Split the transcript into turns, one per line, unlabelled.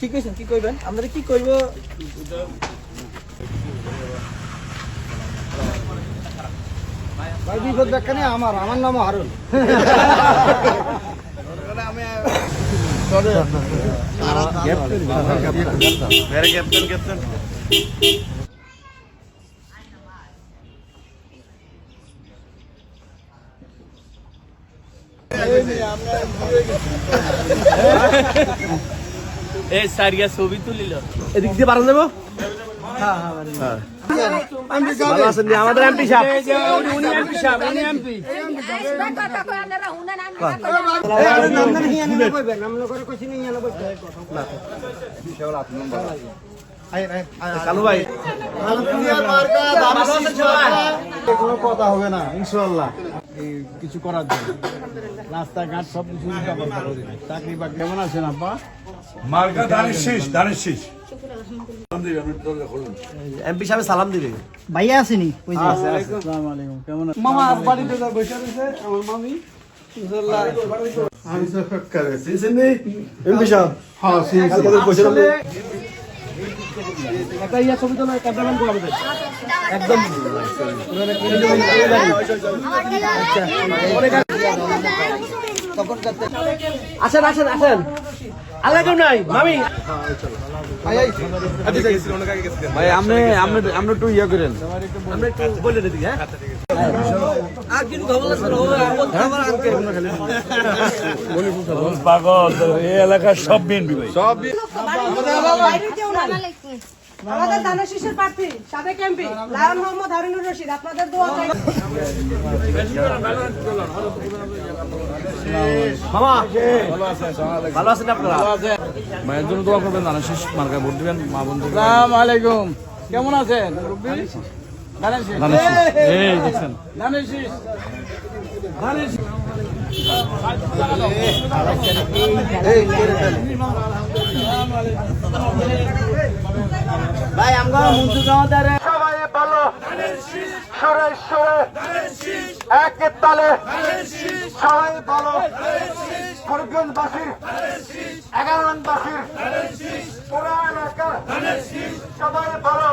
কি কইছেন কি কইবেন? আমরা কি কইব?
ভাই বিপদ দেখা নেই আমার আমার নাম হারুন।
সারিয়া ছবি তুলিল।
এদিক দিয়ে দেবো ভালো আছেন আমাদের এমপি সাহেব। কালু ভাই।
কোনো কথা হবে না ইনশাল্লাহ এই কিছু করার জন্য। রাস্তাঘাট সব কিছু চাকরি বাকরি কেমন আছেন আপা?
মার্কা ধানের শীষ ধানের শীষ।
এমপি সাহেব সালাম দিবে।
ভাইয়া আসেনি কেমন মামা বাড়িতে বসে রয়েছে আমার মামি। আমি সরকার
এমপি সাহেব।
হ্যাঁ একটা ইয়া ছবি তো ক্যামেরাম্যান করে একদম।
আসেন আসেন আসেন। আল্লাহ কেউ নাই মামি।
ভাই আপনি আপনি আপনি একটু ইয়ে করেন।
আমরা একটু বলে দিই হ্যাঁ?
আর খবর আনকে
পাগল এই এলাকার সব বিএনপি ভাই। সব
আমাদের প্রার্থী সাবেক এমপি লায়ন মোহাম্মদ হারুনুর রশিদ আপনাদের দোয়া চাই
ভালো আছেন আপনারা
ভাইয়ের জন্য দোয়া করবেন ধানের শীষ মার্কায় ভোট দিবেন মা বন্ধু
আসসালামু আলাইকুম কেমন আছেন মুরব্বি শীষ
ধানের শীষ এই দেখছেন
ধানের শীষ ধানের শীষ
ভাই আমরা মঞ্জু গাওয়াদার
সবাই ভালো সরে সরে এক তালে। সবাই বলো। ফরগঞ্জবাসীর এগারো বাসীর পুরা এলাকার সবাই বলো।